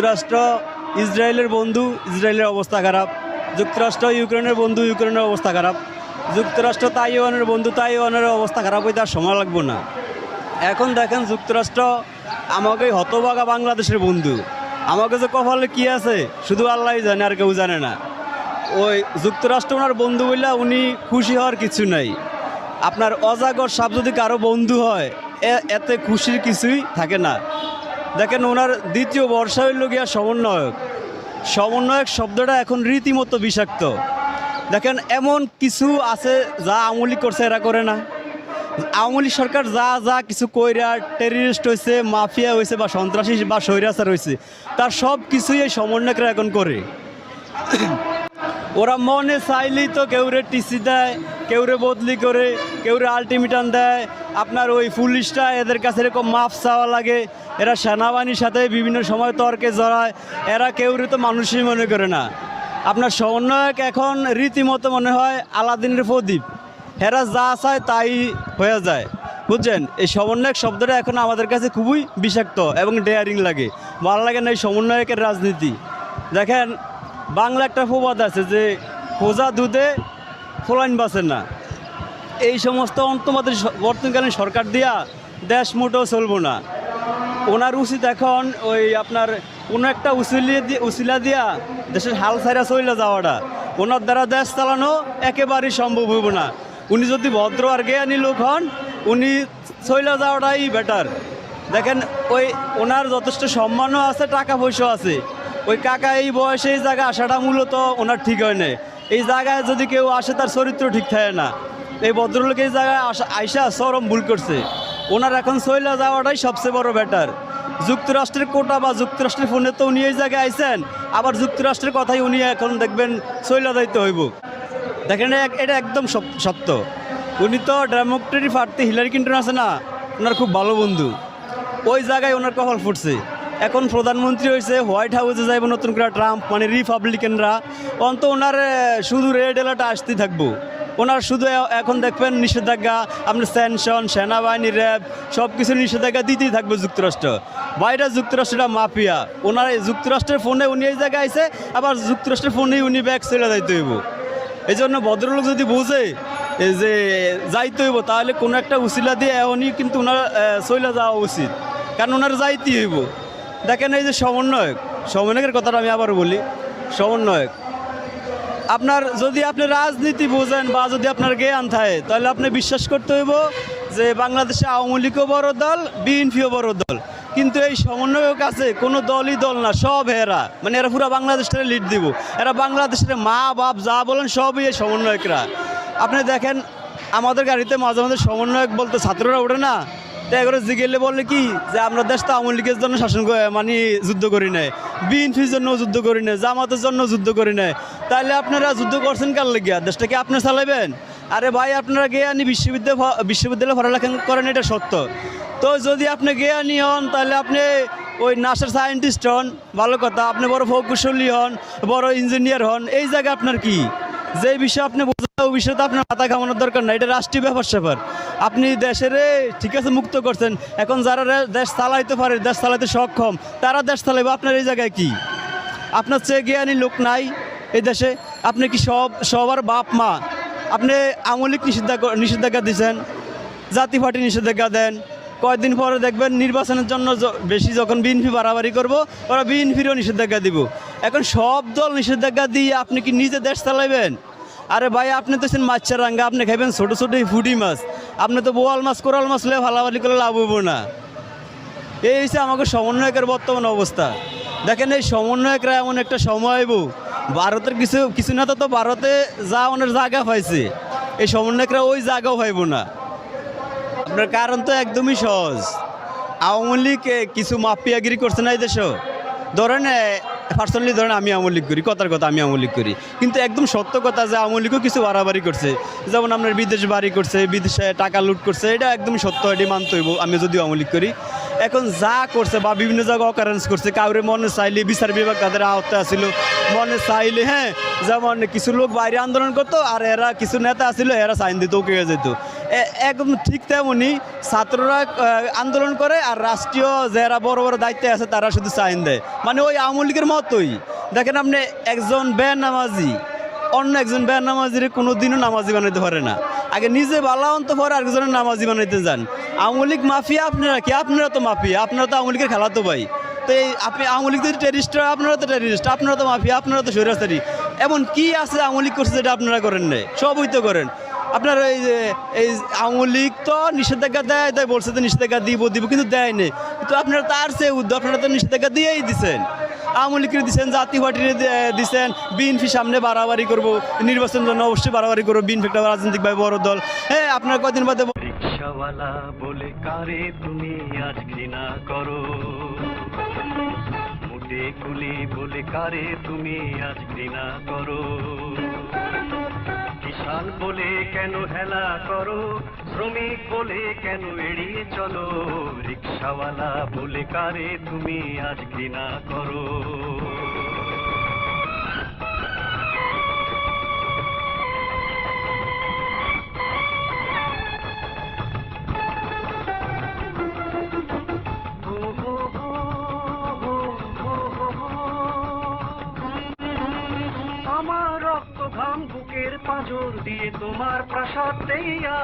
যুক্তরাষ্ট্র, ইসরায়েলের বন্ধু, ইসরায়েলের অবস্থা খারাপ। যুক্তরাষ্ট্র, ইউক্রেনের বন্ধু, ইউক্রেনের অবস্থা খারাপ। যুক্তরাষ্ট্র, তাইওয়ানের বন্ধু, তাইওয়ানের অবস্থা খারাপ হইতে আর সময় লাগবে না। এখন দেখেন যুক্তরাষ্ট্র আমাকে হতবাগা বাংলাদেশের বন্ধু। আমাকে যে কপালে কি আছে, শুধু আল্লাহ জানে আর কেউ জানে না। ওই যুক্তরাষ্ট্র ওনার বন্ধু বললে উনি খুশি হওয়ার কিছু নাই। আপনার অজাগর সাপ যদি কারও বন্ধু হয় এতে খুশির কিছুই থাকে না। দেখেন ওনার দ্বিতীয় বর্ষা হইল গিয়া সমন্বয়ক। সমন্বয়ক শব্দটা এখন রীতিমতো বিষাক্ত। দেখেন এমন কিছু আছে যা আমলি করছে, এরা করে না। আওয়ামী সরকার যা যা কিছু কইরা টেরিস্ট হয়েছে মাফিয়া হয়েছে বা সন্ত্রাসী বা স্বৈরাচার হয়েছে তার সব কিছুই এই সমন্বয়করা এখন করে। ওরা মনে চাইলেই তো কেউরে টিসি দেয়, কেউরে বদলি করে, কেউরে আলটিমেটাম দেয়। আপনার ওই পুলিশটা এদের কাছে এরকম মাফ চাওয়া লাগে। এরা সেনাবাহিনীর সাথে বিভিন্ন সময় তর্কে জড়ায়। এরা কেউরে তো মানুষই মনে করে না। আপনার সমন্বয়ক এখন রীতিমতো মনে হয় আলাদিনের প্রদীপ। এরা যা চায় তাই হয়ে যায়। বুঝছেন? এই সমন্বয়ক শব্দটা এখন আমাদের কাছে খুবই বিষাক্ত এবং ডেয়ারিং লাগে। ভালো লাগে না এই সমন্বয়কের রাজনীতি। দেখেন বাংলা একটা প্রবাদ আছে যে, খোঁজা দুধে ফোলাইন বাসে না। এই সমস্ত অন্তমাদের বর্তমানকালীন সরকার দিয়া দেশ মোটেও চলবো না। ওনার উচিত এখন ওই আপনার কোনো একটা উসিলিয়ে দিয়ে উসিলা দিয়া দেশের হাল ছাইরা চইলা যাওয়াটা। ওনার দ্বারা দেশ চালানো একেবারেই সম্ভব হইব না। উনি যদি ভদ্র আর জ্ঞানী লোক হন, উনি চইলা যাওয়াটাই বেটার দেখেন ওই ওনার যথেষ্ট সম্মানও আছে, টাকা পয়সাও আছে। ওই কাকা এই বয়সে এই জায়গায় আসাটা মূলত ওনার ঠিক হয় না এই জায়গায় যদি কেউ আসে, তার চরিত্র ঠিক থাকে না। এই ভদ্রলোক এই জায়গায় আইসা চরম ভুল করছে। ওনার এখন সইলা যাওয়াটাই সবচেয়ে বড় ব্যাটার যুক্তরাষ্ট্রের কোটা বা যুক্তরাষ্ট্রের ফোনে তো উনি এই জায়গায় আইসেন আবার যুক্তরাষ্ট্রের কথাই উনি এখন দেখবেন সইলা যাইতে হইব। দেখেন এটা একদম সত- সত্য। উনি তো ডেমোক্রেটিক পার্টি হিলারি ক্লিন্টন আছে না? ওনার খুব ভালো বন্ধু। ওই জায়গায় ওনার কপাল ফুটছে। এখন প্রধানমন্ত্রী হয়েছে হোয়াইট হাউসে যাইব নতুন করে ট্রাম্প মানে রিপাবলিকানরা অন্ত ওনার শুধু রেড এলার্ট আসতেই থাকব। ওনার শুধু এখন দেখবেন নিষেধাজ্ঞা আপনার স্যানশন সেনাবাহিনী র্যাব সব কিছু নিষেধাজ্ঞা দিতেই থাকবে যুক্তরাষ্ট্র। বাইরে যুক্তরাষ্ট্রটা মাফিয়া। ওনার যুক্তরাষ্ট্রের ফোনে উনি এই জায়গায় আইসে আবার যুক্তরাষ্ট্রের ফোনেই উনি ব্যাগ চলে যাইতে হইব। এই জন্য ভদ্রলোক যদি বোঝে যে যাইতে হইব, তাহলে কোনো একটা উসিলা দিয়ে এমনই কিন্তু ওনার চইলা যাওয়া উচিত। কারণ ওনার যাইতেই হইব। দেখেন এই যে সমন্বয়ক, সমন্বয়কের কথাটা আমি আবার বলি। সমন্বয়ক, আপনার যদি আপনি রাজনীতি বোঝেন বা যদি আপনার জ্ঞান থাকে, তাহলে আপনি বিশ্বাস করতে হইব যে বাংলাদেশে আওয়ামী লীগও বড় দল, বিএনপিও বড় দল। কিন্তু এই সমন্বয়ক আছে, কোনো দলই দল না, সব এরা। মানে এরা পুরো বাংলাদেশটারে লিড দিব। এরা বাংলাদেশের মা, বাপ, যা বলেন সবই এই সমন্বয়করা। আপনি দেখেন, আমাদের গাড়িতে মাঝে মাঝে সমন্বয়ক বলতে ছাত্ররা ওঠে না। তো এগুলো জিগেলে বলে কি যে আমরা দেশ তো আওয়ামী লীগের জন্য শাসন মানে যুদ্ধ করি নাই। বিএনপির জন্য যুদ্ধ করি নাই, জামাতের জন্য যুদ্ধ করি নাই। তাহলে আপনারা যুদ্ধ করছেন কার লেগিয়া? দেশটা কি আপনি চালাবেন আরে ভাই, আপনারা জ্ঞানী বিশ্ববিদ্যালয় বিশ্ববিদ্যালয়ে পড়ালেখা করেন, এটা সত্য। তো যদি আপনি জ্ঞানী হন তাহলে আপনি ওই নাসার সায়েন্টিস্ট হন, ভালো কথা। আপনি বড় প্রকৌশলী হন, বড় ইঞ্জিনিয়ার হন, এই জায়গা আপনার কি? যে বিষয়ে আপনি বোঝেন না, ওই বিষয়ে তো আপনার মাথা ঘামানোর দরকার না এটা রাষ্ট্রীয় ব্যাপার স্যাপার। আপনি দেশের ঠিক আছে মুক্ত করছেন। এখন যারা দেশ চালাইতে পারে দেশ চালাইতে সক্ষম তারা দেশ চালাইবে। আপনার এই জায়গায় কি? আপনার চেয়ে জ্ঞানী লোক নাই এই দেশে। আপনি কি সব সবার বাপ মা? আপনি আমলিক নিষেধাজ্ঞা নিষেধাজ্ঞা দিয়েছেন জাতি পার্টি নিষেধাজ্ঞা দেন কয়েকদিন পরে দেখবেন নির্বাচনের জন্য বেশি যখন বিএনপি বাড়াবাড়ি করব, ওরা বিএনপিরও নিষেধাজ্ঞা দিব। এখন সব দল নিষেধাজ্ঞা দিয়ে আপনি কি নিজে দেশ চালাইবেন? আরে ভাই, আপনি তো ছেন মাছের রাঙ্গা, আপনি খাইবেন ছোটো ছোটো ফুটি মাছ। আপনি তো বোয়াল মাছ, কোরাল মাছ লে ভালাভালি করে লাভ হব না। এই হচ্ছে আমাকে সমন্বয়কের বর্তমান অবস্থা। দেখেন এই সমন্বয়করা এমন একটা সময় আইব ভারতের কিছু কিছু না তো ভারতে যা ওনার জায়গা পাইছে। এই সমন্বয়করা ওই জায়গাও পাইব না। আপনার কারণ তো একদমই সহজ। আওয়ামী লীগ কিছু মাফিয়াগিরি করছে না এই দেশ। ধরেন পার্সোনালি ধরেন আমি আওয়ামী লীগ করি, কথার কথা আমি আওয়ামী লীগ করি। কিন্তু একদম সত্য কথা যে আওয়ামী লীগও কিছু বাড়াবাড়ি করছে। যেমন আপনার বিদেশ বাড়ি করছে, বিদেশে টাকা লুট করছে, এটা একদম সত্য এটি মানতে হইব। আমি যদি আওয়ামী লীগ করি। এখন যা করছে বা বিভিন্ন জায়গায় অকারেন্স করছে, কাউরে মনে চাইলে বিচার বিভাগ তাদের আওতায় আসিল। মনে চাইলে হ্যাঁ যেমন কিছু লোক বাইরে আন্দোলন করতো, আর এরা কিছু নেতা আসিল, এরা সাইন দিত ওকে যেত। একদম ঠিক তেমনই ছাত্ররা আন্দোলন করে, আর রাষ্ট্রীয় যারা বড় বড় দায়িত্বে আছে, তারা শুধু সাইন দেয়। মানে ওই আওয়ামী লীগের মতোই। দেখেন আপনি একজন বের নামাজি অন্য একজন বের নামাজির কোনো দিনও নামাজি বানাইতে পারে না। আগে নিজে বালা অন্ত পরে আরেকজনের নামাজি বানাইতে যান। লীগ মাফিয়া আপনারা কি? আপনারা তো মাফিয়া, আপনারা তো আওয়ামী লীগের খেলাতো ভাই। তো এই আপনি লীগ যদি টেরিস্ট আপনারা তো টেরিস্ট আপনারা তো মাফিয়া, আপনারা তো স্বৈরাচারী। এমন কি আছে লীগ করছে যেটা আপনারা করেন নাই? সবই তো করেন। আপনার এই যে, এই লীগ তো নিষেধাজ্ঞা দেয় তাই বলছে তো নিষেধাজ্ঞা দিব দিব, কিন্তু দেয় নেই। কিন্তু আপনারা তার চেয়ে উদ্যোগ, আপনারা তো নিষেধাজ্ঞা দিয়েই দিচ্ছেন আওয়ামী লীগের দিচ্ছেন জাতি পার্টির দিচ্ছেন বিএনপি সামনে বাড়াবাড়ি করব নির্বাচনের জন্য অবশ্যই বাড়াবাড়ি করব, বিএনপি একটা রাজনৈতিকভাবে বড় দল। হ্যাঁ আপনার কদিন বাদে রিক্সাওয়ালা বলে, কারে তুমি আজ ঘৃণা করো? মুটে কুলি বলে, কারে তুমি আজ ঘৃণা করো? কিষান বলে, কেন হেলা করো? শ্রমিক বলে কেন এড়িয়ে চলো? রিক্সাওয়ালা বলে কারে তুমি আজ ঘৃণা করো? বুকের পাঁজর দিয়ে তোমার প্রাসাদ দেইয়া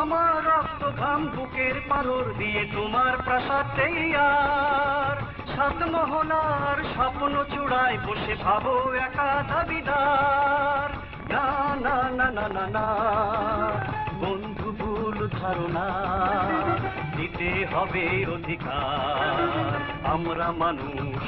আমার রক্ত ঘাম বুকের পারর দিয়ে তোমার প্রাসাদ দেইয়ার সাত মহলার স্বপ্ন চূড়ায় বসে ভাবো একা দাবিদার। না না না না না, বন্ধু ভুল ধারণা দিতে হবে অধিকার। আমরা মানুষ